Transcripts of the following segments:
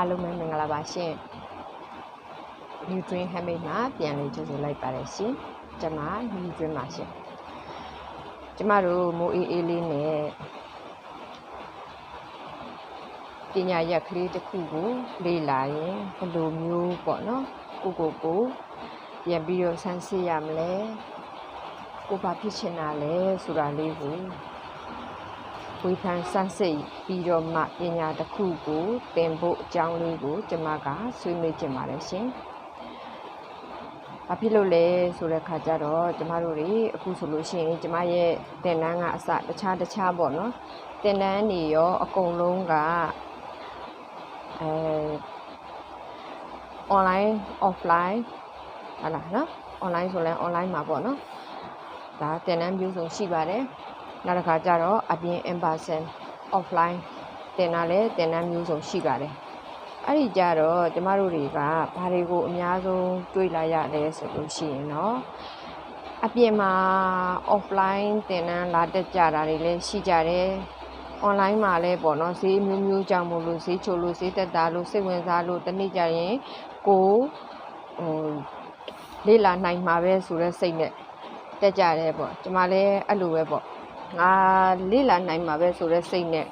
အားလုံးပဲမင်္ဂလာပါရှင် Nutrient Handmade မှာပြန်လည်ကြိုဆိုလိုက်ပါတယ်ရှင်ကျွန်မ Nutrient ပါရှင်ကျမတို့မိုးအေးအေးလေးနဲ့ပညာရက်ကလေးတစ်ခုကိုလေ့လာရင်ဘယ်လိုမျိုးပေါ့နော်ကိုကိုကိုပြန်ပြီးတော့ဆန်းစစ်ရမလဲကိုဘာဖြစ်ချင်တာလဲဆိုတာလေးကို ဝေဖန်စမ်းစစ်ပြီးတော့မှပညာတစ်ခုကိုသင်ဖို့အကြောင်းလေးကိုကျွန်မကဆွေးနွေးချင်ပါတယ်ရှင်။ဘာဖြစ်လို့လဲဆိုတဲ့ခါကျတော့ကျမတို့တွေအခုဆိုလို့ရှိရင်ကျမရဲ့သင်တန်းကအစတခြားတခြားပေါ့နော်။သင်တန်းတွေရောအကုန်လုံးကအဲ online offline ဟာလားနော် online ဆိုလဲ online မှာပေါ့နော်။ဒါသင်တန်းမျိုးစုံရှိပါတယ်။ နောက်တစ်ခါကျတော့အပြင် in person offline တင်တာလဲတင်တန်းမျိုးစုံရှိပါတယ်အဲ့ဒီကြတော့ကျမတို့တွေကဘာတွေကိုအများဆုံးတွေးလာရလဲဆိုလို့ရှိရင်တော့အပြင်မှာ offline တင်တန်းလာတက်ကြတာတွေလည်းရှိကြတယ် online မှာလည်းပေါ့နော်ဈေးမျိုးမျိုးကြောင့်မို့လို့ဈေးချိုလို့ဈေးတက်တာလို့စိတ်ဝင်စားလို့တနေ့ကျရင်ကိုဟိုလေ့လာနိုင်မှာပဲဆိုတဲ့စိတ်နဲ့တက်ကြတယ်ပေါ့ကျမလည်းအဲ့လိုပဲပေါ့ ငါလေ့လာနိုင်မှာပဲဆိုတဲ့စိတ်နဲ့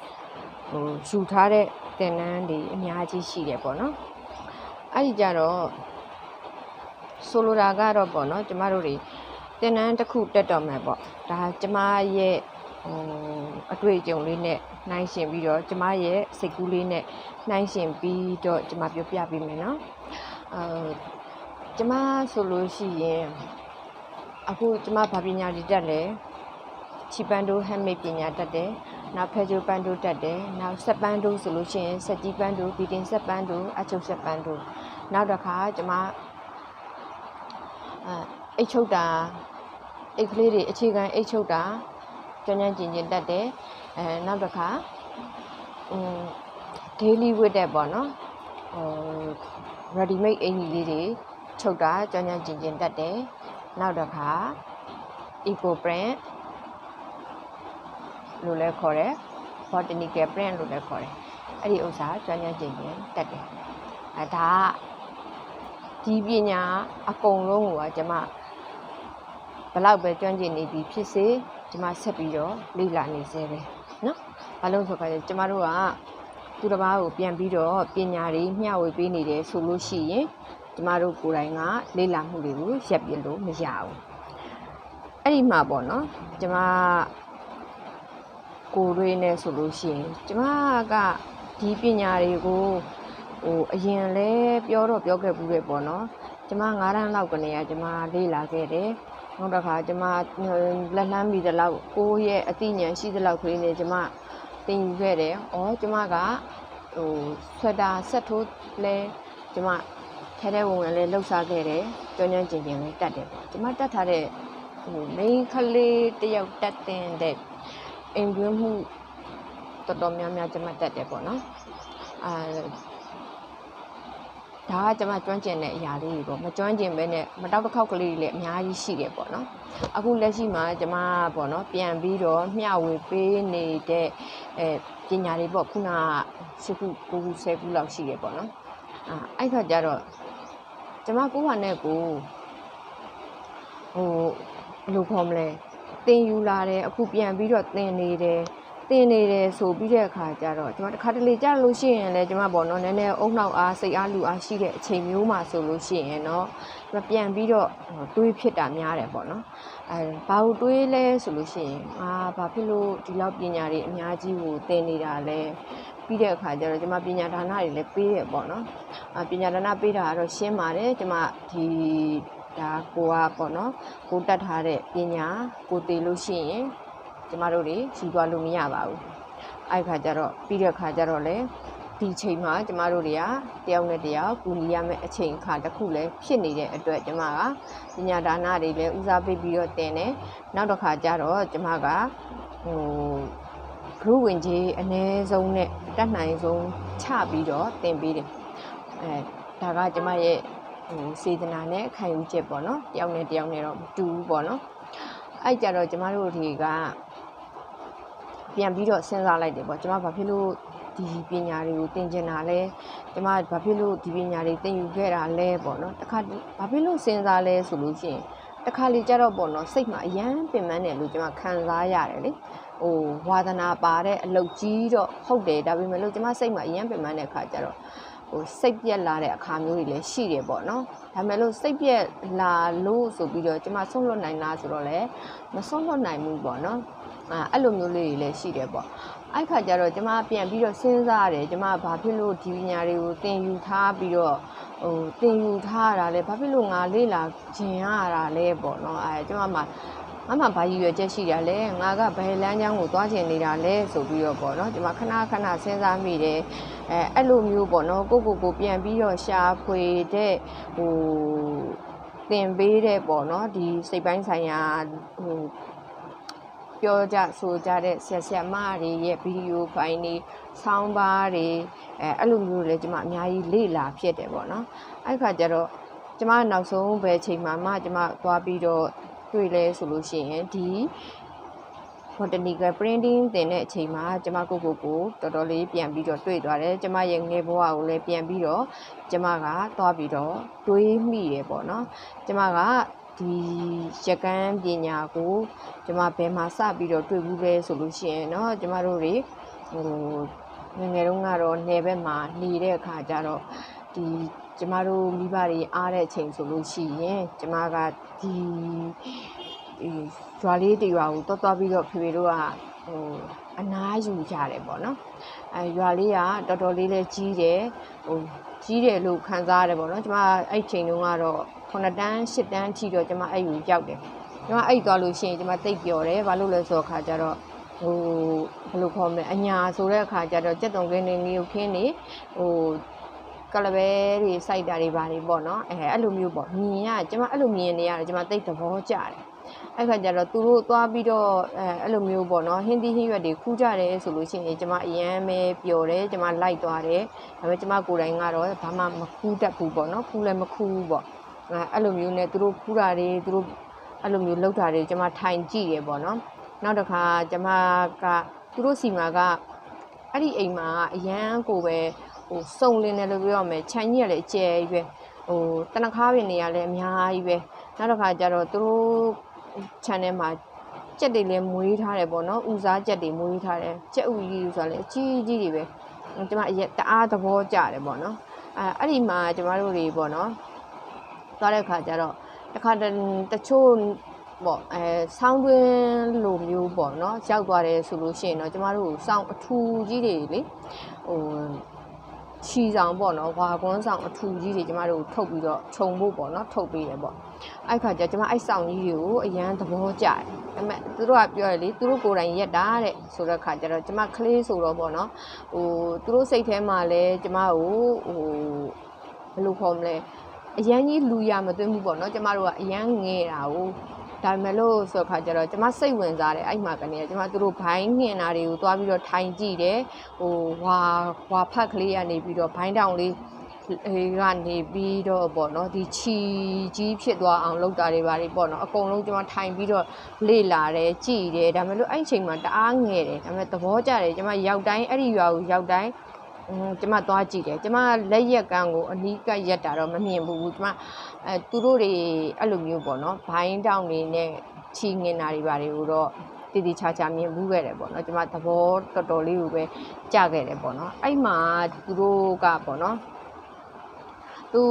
ဟိုယူထားတဲ့သင်တန်းတွေအများကြီးရှိတယ်ပေါ့နော်အဲ့ဒီကြတော့ဆိုလိုတာကတော့ပေါ့နော်ကျမတို့တွေသင်တန်းတစ်ခုတက်တော့မယ်ပေါ့ဒါကျမရဲ့ဟိုအတွေ့အကြုံလေးနဲ့နှိုင်းရှင်ပြီးတော့ကျမရဲ့စိတ်ကူးလေးနဲ့နှိုင်းရှင်ပြီးတော့ကျမပြောပြပေးမယ်နော်အဲကျမဆိုလို့ရှိရင်အခုကျမဘာပညာတွေတက်လဲ ချီပန်ဒိုဟမ်မေပညာတတ်တယ်နောက်ဖဲဂျိုပန်ဒိုတတ်တယ်နောက်ဆက်ပန်ဒိုဆိုလို့ရှိရင်ဆက်ကြီးပန်ဒိုဘီတင်ဆက်ပန်ဒိုအချုပ်ဆက်ပန်ဒိုနောက်တစ်ခါကျွန်မအဲအိတ်ချုပ်တာအိတ်ကလေးတွေအခြေခံအိတ်ချုပ်တာကြမ်းကြမ်းကျင်ကျင်တတ်တယ်အဲနောက်တစ်ခါအင်း daily ဝတ်တဲ့ပေါ့နော်ဟို ready made အင်ကြီးလေးတွေချုပ်တာကြမ်းကြမ်းကျင်ကျင်တတ်တယ်နောက်တစ်ခါ eco brand လို့လည်းခေါ်တယ် botanical plant လို့လည်းခေါ်တယ်အဲ့ဒီဥစ္စာကျွမ်းကျင်ကျင်တက်တယ်အဲဒါကဒီပညာအကုန်လုံးကိုကကျွန်မဘလောက်ပဲကျွမ်းကျင်နေပြီဖြစ်စေကျွန်မဆက်ပြီးတော့လေ့လာနေစေပဲနော်ဘာလို့ဆိုကြလဲကျွန်မတို့ကသူတစ်ပါးကိုပြန်ပြီးတော့ပညာတွေမျှဝေပေးနေတယ်ဆိုလို့ရှိရင်ကျမတို့ကိုယ်တိုင်ကလေ့လာမှုတွေကိုရပ်ပြလို့မရဘူးအဲ့ဒီမှာပေါ့နော်ကျမ ကိုတွေးနေဆိုလို့ရှိရင်ကျမကဒီပညာတွေကိုဟိုအရင်လဲပြောတော့ပြောခဲ့ဘူးပဲပေါ့နော်ကျမ9တန်းလောက်ကနေကကျမလေ့လာခဲ့တယ်နောက်တစ်ခါကျမလက်လှမ်းပြီးတဲ့လောက်ကိုယ့်ရဲ့အသိဉာဏ်ရှိတဲ့လောက်ကလေးနဲ့ကျမသင်ယူခဲ့တယ်။အော်ကျမကဟိုဆွက်တာဆက်ထိုးလဲကျမထဲထဲဝင်ဝင်လဲလှုပ်ရှားခဲ့တယ်။ကျွမ်းကျွမ်းကျင်ကျင်လဲတတ်တယ်ပေါ့။ကျမတတ်ထားတဲ့ဟိုမိန်းကလေးတယောက်တတ်တဲ့ အိမ်တွင်းမှုတော်တော်များများကျမတက်တယ်ပေါ့နော်အာဒါကကျမကျွမ်းကျင်တဲ့အရာလေးတွေပေါ့မကျွမ်းကျင်ပဲနဲ့မတောက်တစ်ခေါက်ကလေးတွေလည်းအများကြီးရှိတယ်ပေါ့နော်အခုလက်ရှိမှာကျမပေါ့နော်ပြန်ပြီးတော့မျှဝေပေးနေတဲ့အဲပညာတွေပေါ့ခုနက၈ခု၉ခု၁၀ခုလောက်ရှိတယ်ပေါ့နော်အာအဲ့ခါကျတော့ကျမကိုယ်ဟာနဲ့ကိုဟိုဘယ်လိုခေါ်မလဲ သင်ယူလာတယ်အခုပြန်ပြီးတော့သင်နေတယ်သင်နေတယ်ဆိုပြီးတဲ့အခါကျတော့ကျွန်မတစ်ခါတလေကြာလို့ရှိရင်လည်းကျွန်မပေါ့နော်နည်းနည်းအုံနောက်အားစိတ်အားလူအားရှိတဲ့အချိန်မျိုးမှာဆိုလို့ရှိရင်တော့ကျွန်မပြန်ပြီးတော့တွေးဖြစ်တာများတယ်ပေါ့နော်အဲဘာလို့တွေးလဲဆိုလို့ရှိရင်အာဘာဖြစ်လို့ဒီလောက်ပညာတွေအများကြီးကိုသင်နေတာလဲပြီးတဲ့အခါကျတော့ကျွန်မပညာဒါနတွေလည်းပေးတယ်ပေါ့နော်အပညာဒါနပေးတာကတော့ရှင်းပါတယ်ကျွန်မဒီ ဒါကိုကပေါ့နော်ကိုတက်ထားတဲ့ပညာကိုတည်လို့ရှိရင်ကျမတို့တွေယူသွားလို့မရပါဘူးအဲ့ခါကျတော့ပြီးတဲ့ခါကျတော့လေဒီချိန်မှာကျမတို့တွေကတယောက်နဲ့တယောက်ကူညီရမယ့်အချိန်အခါတစ်ခုလည်းဖြစ်နေတဲ့အတွက်ကျမကပညာဒါနတွေလည်းဦးစားပေးပြီးတော့တင်တယ်နောက်တစ်ခါကျတော့ကျမကဟိုဂရုဝင်ကြီးအ ਨੇ ဆုံးနဲ့တက်နိုင်ဆုံးချပြီးတော့တင်ပေးတယ်အဲဒါကကျမရဲ့ ဟိုစေတနာနဲ့ခံယူချက်ပေါ့နော်တယောက်နဲ့တယောက်နဲ့တော့မတူဘူးပေါ့နော်အဲ့ကြတော့ကျမတို့တွေကပြန်ပြီးတော့စဉ်းစားလိုက်တယ်ပေါ့ကျမဘာဖြစ်လို့ဒီပညာတွေကိုသင်ကျင်တာလဲကျမဘာဖြစ်လို့ဒီပညာတွေသင်ယူခဲ့တာလဲပေါ့နော်တခါဘာဖြစ်လို့စဉ်းစားလဲဆိုလို့ရှိရင်တခါလေကြတော့ပေါ့နော်စိတ်မှာအယမ်းပင်ပန်းတယ်လို့ကျမခံစားရတယ်လေဟိုဝါသနာပါတဲ့အလုပ်ကြီးတော့ဟုတ်တယ်ဒါပေမဲ့လို့ကျမစိတ်မှာအယမ်းပင်ပန်းတဲ့အခါကျတော့ ဟိုစိတ်ပြက်လာတဲ့အခါမျိုးတွေလည်းရှိတယ်ပေါ့နော်ဒါပေမဲ့လို့စိတ်ပြက်လာလို့ဆိုပြီးတော့ကျမဆုံးလွတ်နိုင်လားဆိုတော့လည်းမဆုံးလွတ်နိုင်ဘူးပေါ့နော်အဲအဲ့လိုမျိုးလေးတွေလည်းရှိတယ်ပေါ့အဲ့ခါကျတော့ကျမပြန်ပြီးတော့စဉ်းစားရတယ်ကျမဘာဖြစ်လို့ဒီပညာတွေကိုသင်ယူထားပြီးတော့ဟိုသင်ယူထားရတာလဲဘာဖြစ်လို့ငါလေ့လာခြင်းရတာလဲပေါ့နော်အဲကျမမှာ ငါမှဘာရည်ရွယ်ချက်ရှိတာလဲငါကဘယ်လမ်းကြောင်းကိုသွားချင်နေတာလဲဆိုပြီးတော့ပေါ့နော်ဒီမှာခဏခဏစဉ်းစားမိတယ်အဲအဲ့လိုမျိုးပေါ့နော်ကိုကိုကိုပြန်ပြီးတော့ရှာဖွေတဲ့ဟိုသင်ပေးတဲ့ပေါ့နော်ဒီစိတ်ပိုင်းဆိုင်ရာဟိုပြောကြဆိုကြတဲ့ဆက်ဆက်မတွေရဲ့ဗီဒီယိုဖိုင်တွေဆောင်းပါးတွေအဲအဲ့လိုမျိုးလည်းကျွန်မအများကြီးလေ့လာဖြစ်တယ်ပေါ့နော်အဲ့ခါကျတော့ကျွန်မနောက်ဆုံးဘယ်ချိန်မှမှကျွန်မသွားပြီးတော့ တွေ့လဲဆိုလို့ရှိရင်ဒီ botanical printing သင်တဲ့အချိန်မှာကျမကိုကိုကိုတော်တော်လေးပြန်ပြီးတော့တွေ့သွားတယ်ကျမရဲ့ငယ်ဘဝကိုလည်းပြန်ပြီးတော့ကျမကသွားပြီးတော့တွေးမိရပေါ့နော်ကျမကဒီရကန်းပညာကိုကျမဘယ်မှာစပြီးတော့တွေ့ဘူးလဲဆိုလို့ရှိရင်เนาะကျမတို့တွေဟိုငယ်ငယ်တုန်းကတော့နယ်ဘက်မှာနေတဲ့အခါကျတော့ ဒီကျမတို့မိဘတွေအားတဲ့အချိန်ဆိုလို့ရှိရင်ကျမကဒီဒီရွာလေးတရွာကိုတော်တော်ပြီးတော့ဖေဖေတို့ကဟိုအနားယူကြတယ်ပေါ့နော်အဲရွာလေးကတော်တော်လေးလည်းကြီးတယ်ဟိုကြီးတယ်လို့ခံစားရတယ်ပေါ့နော်ကျမအဲ့ချိန်တုန်းကတော့9တန်း10တန်းထိတော့ကျမအဲ့ယူရောက်တယ်ကျမအဲ့သွားလို့ရှိရင်ကျမတိတ်ပျော်တယ်ဘာလို့လဲဆိုတော့ခါကျတော့ဟိုဘယ်လိုခေါ်မလဲအညာဆိုတဲ့အခါကျတော့ကြက်တုံကင်းနေငီုခင်းနေဟို ကလပဲတွေစိုက်တာတွေဘာတွေပေါ့နော်အဲအဲ့လိုမျိုးပေါ့မြင်ရကျမအဲ့လိုမြင်နေရတယ်ကျမတိတ်သဘောကျတယ်အဲ့ခါကျတော့သူတို့သွားပြီးတော့အဲအဲ့လိုမျိုးပေါ့နော်ဟင်းသီးဟင်းရွက်တွေခူးကြတယ်ဆိုလို့ရှိရင်ကျမအရန်ပဲပျော်တယ်ကျမလိုက်သွားတယ်ဒါပေမဲ့ကျမကိုယ်တိုင်ကတော့ဘာမှမခူးတတ်ဘူးပေါ့နော်ခူးလည်းမခူးဘူးပေါ့အဲအဲ့လိုမျိုးနဲ့သူတို့ခူးတာတွေသူတို့အဲ့လိုမျိုးလှုပ်တာတွေကျမထိုင်ကြည့်ရပေါ့နော်နောက်တစ်ခါကျမကသူတို့စီမာကအဲ့ဒီအိမ်မှာအရန်ကိုပဲ ဟိုစုံလင်းတယ်လို့ပြောရမယ်ခြံကြီးကလည်းအကျယ်ကြီးပဲဟိုတနခါးပင်တွေကလည်းအများကြီးပဲနောက်တစ်ခါကျတော့သူတို့ channel မှာကြက်တွေလည်းမွေးထားတယ်ပေါ့နော်ဥစားကြက်တွေမွေးထားတယ်ကြက်ဥကြီးဆိုတာလည်းအကြီးကြီးတွေပဲကျမအရက်တအားသဘောကျတယ်ပေါ့နော်အဲအဲ့ဒီမှာကျမတို့တွေပေါ့နော်သွားတဲ့ခါကျတော့တခါတချို့ပေါ့အဲဆောင်းတွင်းလိုမျိုးပေါ့နော်ရောက်သွားတယ်ဆိုလို့ရှိရင်တော့ကျမတို့ဆောင်းအထူကြီးတွေလေဟို ချီဆောင်ပေါ့နော်ဝါကွန်းဆောင်အထူကြီးတွေကျမတို့ထုတ်ပြီးတော့ခြုံဖို့ပေါ့နော်ထုတ်ပေးတယ်ပေါ့အဲ့ခါကျကျမအဲ့ဆောင်ကြီးတွေကိုအရန်သဘောကျတယ်ဒါပေမဲ့သူတို့ကပြောတယ်လေသူတို့ကိုယ်တိုင်ရက်တာတဲ့ဆိုတဲ့ခါကျတော့ကျမကလေးဆိုတော့ပေါ့နော်ဟိုသူတို့စိတ်ထဲမှာလဲကျမကိုဟိုဘယ်လိုခေါ်မလဲအရန်ကြီးလူရမသွင်းဘူးပေါ့နော်ကျမတို့ကအရန်ငဲတာကို ဒါပေမဲ့လို့ဆိုခါကျတော့ကျမစိတ်ဝင်စားတယ်အဲ့မှာကနေကျမသူတို့ဘိုင်းငင်တာတွေကိုသွားပြီးတော့ထိုင်ကြည့်တယ်ဟိုဝါဝါဖက်ကလေးကနေပြီးတော့ဘိုင်းတောင်လေးအေးကနေပြီးတော့ပေါ့နော်ဒီချီကြီးဖြစ်သွားအောင်လုပ်တာတွေပါတွေပေါ့နော်အကုန်လုံးကျွန်မထိုင်ပြီးတော့လေ့လာတယ်ကြည်တယ်ဒါပေမဲ့လို့အဲ့ချိန်မှာတအားငယ်တယ်ဒါပေမဲ့သဘောကျတယ်ကျွန်မရောက်တိုင်းအဲ့ဒီရွာကိုရောက်တိုင်းอืม ကျမသွားကြည့်တယ်ကျမလက်ရက်ကန်းကိုအနီးကပ်ရက်တာတော့မမြင်ဘူးကျမအဲသူတို့တွေအဲ့လိုမျိုးပေါ့နော်ဘိုင်းတောင်တွေနဲ့ချီငင်တာတွေပါတွေကိုတော့တည်တည်ချာချာမြင်မှုခဲ့တယ်ပေါ့နော်ကျမသဘောတော်တော်လေးကိုပဲကြခဲ့တယ်ပေါ့နော်အဲ့မှာသူတို့ကပေါ့နော် သူ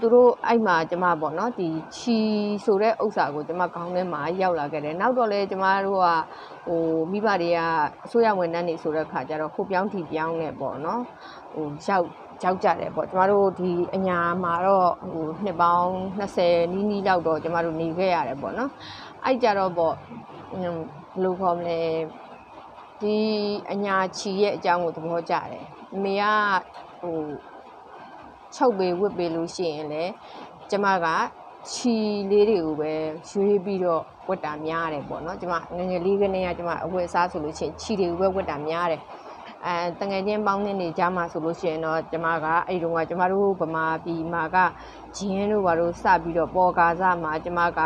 သူတို့အဲ့မှာကျမပေါ့နော်ဒီချီဆိုတဲ့ဥစ္စာကိုကျမခေါင်းထဲမှာရောက်လာခဲ့တယ်နောက်တော့လေကျမတို့ကဟိုမိဘတွေကအစိုးရဝန်ထမ်းတွေဆိုတဲ့ခါကျတော့ခုပြောင်းထီပြောင်းနေပေါ့နော်ဟိုရောက်ရောက်ကြတယ်ပေါ့ကျမတို့ဒီအညာမှာတော့ဟိုနှစ်ပေါင်း20နီးနီးလောက်တော့ကျမတို့နေခဲ့ရတယ်ပေါ့နော်အဲ့ကြတော့ပေါ့ဘယ်လိုခေါ်မလဲဒီအညာချီရဲ့အကြောင်းကိုသဘောကျတယ်မေကဟို ချုပ်ပေးဝတ်ပေးလို့ရှိရင်လည်းကျမကချီလေးတွေကိုပဲရွေးပြီးတော့ဝတ်တာများတယ်ပေါ့နော်ကျမငငယ်လေးကနေကကျမအဝတ်အစားဆိုလို့ရှိရင်ချီတွေကိုပဲဝတ်တာများတယ်အဲတငယ်ချင်းပေါင်းတဲ့နေကြမှာဆိုလို့ရှိရင်တော့ကျမကအဲ့တုန်းကကျမတို့ဗမာပြည်မှာကဂျင်းတို့ဘာလို့စပြီးတော့ပေါ်ကားစားမှာကျမက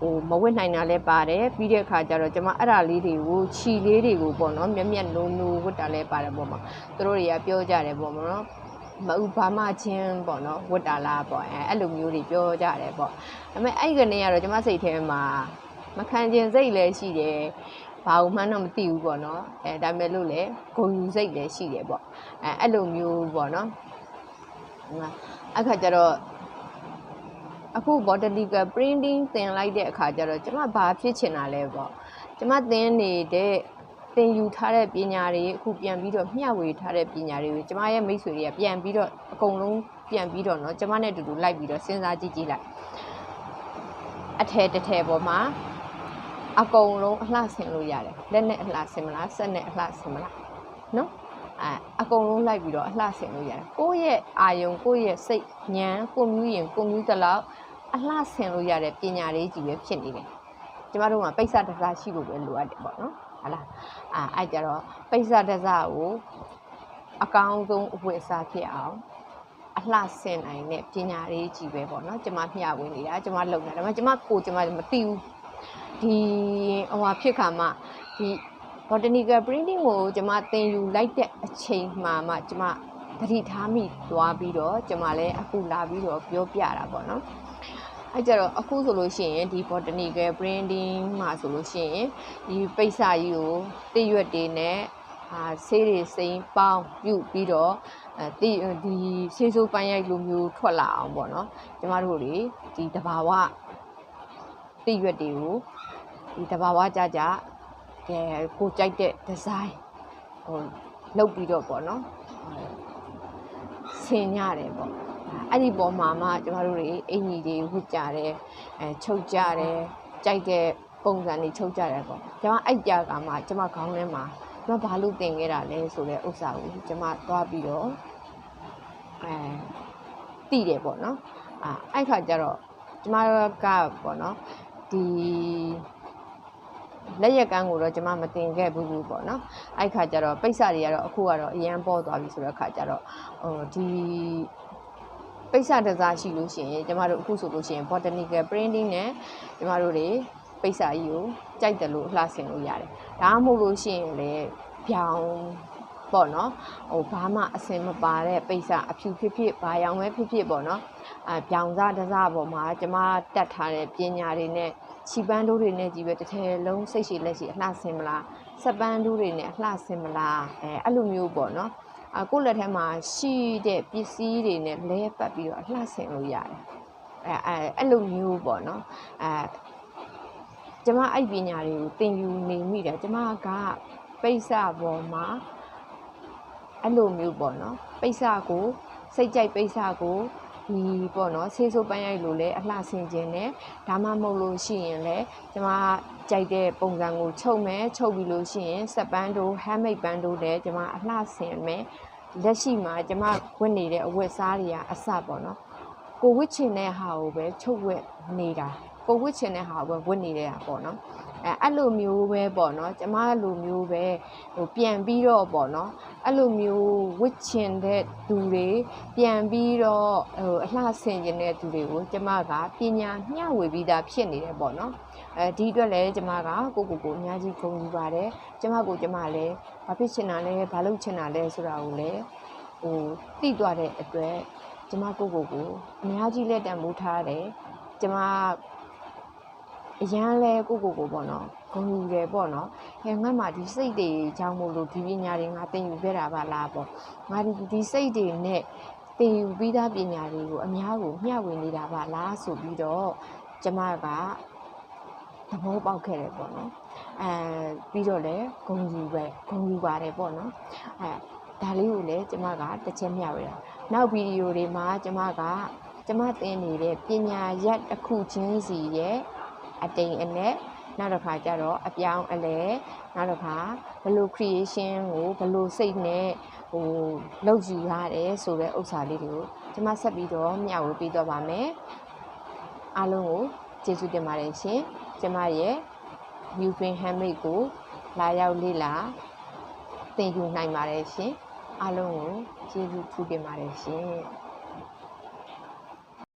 ဟိုမဝစ်နိုင်တာလည်းပါတယ်ပြီးတဲ့အခါကျတော့ကျမအဲ့ဒါလေးတွေကိုခြီလေးတွေကိုပေါ့နော်မျက်မျက်နိုးနိုးဝတ်တာလည်းပါတယ်ပေါ့မှာသူတို့တွေကပြောကြတယ်ပေါ့မနော် မဥဘာမချင်းပေါ့နော်ဝတ်တာလားပေါ့အဲအဲ့လိုမျိုးတွေပြောကြတယ်ပေါ့ဒါပေမဲ့အဲ့ကနေကတော့ကျမစိတ်ထဲမှာမခံကျင်စိတ်လည်းရှိတယ်ဘာလို့မှန်းတော့မသိဘူးပေါ့နော်အဲဒါပေမဲ့လို့လည်းဂုံယူစိတ်လည်းရှိတယ်ပေါ့အဲအဲ့လိုမျိုးပေါ့နော်အခါကျတော့အခု botanical printing သင်လိုက်တဲ့အခါကျတော့ကျမဘာဖြစ်ချင်တာလဲပေါ့ကျမသင်နေတဲ့ သင်ယူထားတဲ့ပညာတွေအခုပြန်ပြီးတော့မျှဝေထားတဲ့ပညာတွေကိုကျမရဲ့မိတ်ဆွေတွေကပြန်ပြီးတော့အကုန်လုံးပြန်ပြီးတော့เนาะကျမနဲ့အတူတူလိုက်ပြီးတော့စဉ်းစားကြည့်ကြည့်လိုက်အထည်တစ်ထည်ပေါ်မှာအကုန်လုံးအလှဆင်လို့ရတယ်လက်နဲ့အလှဆင်မလားဆက်နဲ့အလှဆင်မလားနော်အဲအကုန်လုံးလိုက်ပြီးတော့အလှဆင်လို့ရတယ်ကိုယ့်ရဲ့အာယုံကိုယ့်ရဲ့စိတ်ဉာဏ်ကိုမြူးရင်ကိုမြူးသလောက်အလှဆင်လို့ရတဲ့ပညာလေးကြီးပဲဖြစ်နေတယ်ကျမတို့ကပိဿတစားရှိဖို့ပဲလိုအပ်တယ်ပေါ့နော် ဟုတ်လားအဲအဲ့ကြတော့ပိဿတစားကိုအကောင်းဆုံးအဝတ်အစားဖြစ်အောင်အလှဆင်နိုင်တဲ့ပညာလေးကြီးပဲပေါ့နော်ကျမမျှဝေနေတာကျမလုံနေတာဒါပေမဲ့ကျမကိုကျမမသိဘူးဒီဟိုဟာဖြစ်ခါမှဒီ botanical printing ကိုကျမသင်ယူလိုက်တဲ့အချိန်မှမှကျမသတိထားမိသွားပြီးတော့ကျမလည်းအခုလာပြီးတော့ပြောပြတာပေါ့နော် အဲကြတော့အခုဆိုလို့ရှိရင်ဒီ botanical printing မှာဆိုလို့ရှိရင်ဒီပိတ်စာကြီးကိုတိရွက်တွေနဲ့အာဆေးတွေစိမ်းပေါင်းပြုတ်ပြီးတော့အဲဒီဒီဆေးဆိုးပန်းရိုက်လိုမျိုးထွက်လာအောင်ပေါ့နော်ကျမတို့တွေဒီတဘာဝတိရွက်တွေကိုဒီတဘာဝကြကြကဲကိုကြိုက်တဲ့ဒီဇိုင်းဟိုလုပ်ပြီးတော့ပေါ့နော်ဆင်ရတယ်ပေါ့ အဲ့ဒီပေါ်မှာမှကျမတို့တွေအင်ကြီးတွေဝတ်ကြတယ်အဲချုပ်ကြတယ်ကြိုက်တဲ့ပုံစံတွေချုပ်ကြတယ်ပေါ့ကျမအဲ့ကြကမှကျမခေါင်းထဲမှာကျမဘာလို့တင်ခဲ့တာလဲဆိုတဲ့ဥစ္စာကိုကျမသွားပြီးတော့အဲတည်တယ်ပေါ့နော်အဲအဲ့ခါကျတော့ကျမကပေါ့နော်ဒီလက်ရက်ကန်းကိုတော့ကျွန်မမတင်ခဲ့ဘူးဘူးပေါ့နော်အဲ့ခါကျတော့ပိတ်စတွေကတော့အခုကတော့အရန်ပေါ်သွားပြီဆိုတော့ခါကျတော့ဟိုဒီ ပိတ်စတစားရှိလို့ရှိရင်ကျမတို့အခုဆိုလို့ရှိရင် botanical printing နဲ့ကျမတို့တွေပိတ်စကြီးကိုကြိုက်တယ်လို့လှဆင်လို့ရတယ်ဒါမှမဟုတ်လို့ရှိရင်လေပြောင်းပေါ့နော်ဟိုဘာမှအစင်မပါတဲ့ပိတ်စအဖြူဖြစ်ဖြစ်ဘာရောင်ပဲဖြစ်ဖြစ်ပေါ့နော်အဲပြောင်စားတစားပေါ်မှာကျမတက်ထားတဲ့ပညာတွေနဲ့ခြိပန်းတိုးတွေနဲ့ကြီးပဲတစ်ထည်လုံးစိတ်ရှိလက်ရှိအလှဆင်မလားစပန်းတိုးတွေနဲ့အလှဆင်မလားအဲအဲ့လိုမျိုးပေါ့နော် အကိုလက်ထဲမှာရှိတဲ့ပစ္စည်းတွေနဲ့လဲပတ်ပြီးတော့အလှဆင်လို့ရတယ်အဲအဲအဲ့လိုမျိုးပေါ့နော်အဲကျမအဲ့ပညာတွေကိုသင်ယူနေမိတယ်ကျမကပိဿပေါ်မှာအဲ့လိုမျိုးပေါ့နော်ပိဿကိုစိတ်ကြိုက်ပိဿကို ဒီပေါ့နော်ဆေးဆိုးပန်းရိုက်လို့လည်းအလှဆင်ခြင်းနဲ့ဒါမှမဟုတ်လို့ရှိရင်လည်းကျမကြိုက်တဲ့ပုံစံကိုချုပ်မယ်ချုပ်ပြီးလို့ရှိရင်စက်ပန်းတို့ handmade ပန်းတို့လည်းကျမအလှဆင်မယ်လက်ရှိမှာကျမဝတ်နေတဲ့အဝတ်စားတွေကအစပေါ့နော်ကိုဝတ်ချင်တဲ့ဟာကိုပဲချုပ်ဝတ်နေတာကိုဝတ်ချင်တဲ့ဟာကိုပဲဝတ်နေတာပေါ့နော် အဲအဲ့လိုမျိုးပဲပေါ့နော်ကျမလိုမျိုးပဲဟိုပြန်ပြီးတော့ပေါ့နော်အဲ့လိုမျိုးဝစ်ချင်တဲ့သူတွေပြန်ပြီးတော့ဟိုအလှဆင်ကျင်တဲ့သူတွေကိုကျမကပညာမျှဝေပြီးသားဖြစ်နေတယ်ပေါ့နော်အဲဒီအတွက်လည်းကျမကကိုကိုကိုအများကြီးဂုဏ်ယူပါတယ်ကျမကိုကျမလည်းဘာဖြစ်ချင်တာလဲဘာလုပ်ချင်တာလဲဆိုတာကိုလည်းဟိုသိသွားတဲ့အတွက်ကျမကိုကိုကိုအများကြီးလက်တံမိုးထားတယ်ကျမ အရန်လဲကိုကိုကိုပေါ့နော်ဂုဏ်ယူတယ်ပေါ့နော်ဟဲငါမှဒီစိတ်တွေကြောင့်မို့လို့ဒီပညာတွေငါသင်ယူခဲ့တာပါလားပေါ့ငါဒီဒီစိတ်တွေနဲ့သင်ယူပြီးသားပညာတွေကိုအများကိုမျှဝေနေတာပါလားဆိုပြီးတော့ကျမကသဘောပေါက်ခဲ့တယ်ပေါ့နော်အဲပြီးတော့လည်းဂုဏ်ယူပဲဂုဏ်ယူပါတယ်ပေါ့နော်အဲဒါလေးကိုလည်းကျမကတစ်ချက်မျှဝေတာနောက်ဗီဒီယိုတွေမှာကျမကကျမသင်နေတဲ့ပညာရက်တစ်ခုချင်းစီရဲ့ အတိမ်အနဲ့နောက်တစ်ခါကျတော့အပြောင်းအလဲနောက်တစ်ခါဘယ်လို creation ကိုဘယ်လိုစိတ်နဲ့ဟိုလုပ်ယူရတယ်ဆိုတဲ့ဥစ္စာလေးတွေကိုကျွန်မဆက်ပြီးတော့မျှဝေပေးတော့ပါမယ်အားလုံးကိုကျေးဇူးတင်ပါတယ်ရှင်ကျွန်မရဲ့ New Green Handmade ကိုလာရောက်လေ့လာသသင်ယူနိုင်ပါတယ်ရှင်အားလုံးကိုကျေးဇူးထူးတင်ပါတယ်ရှင်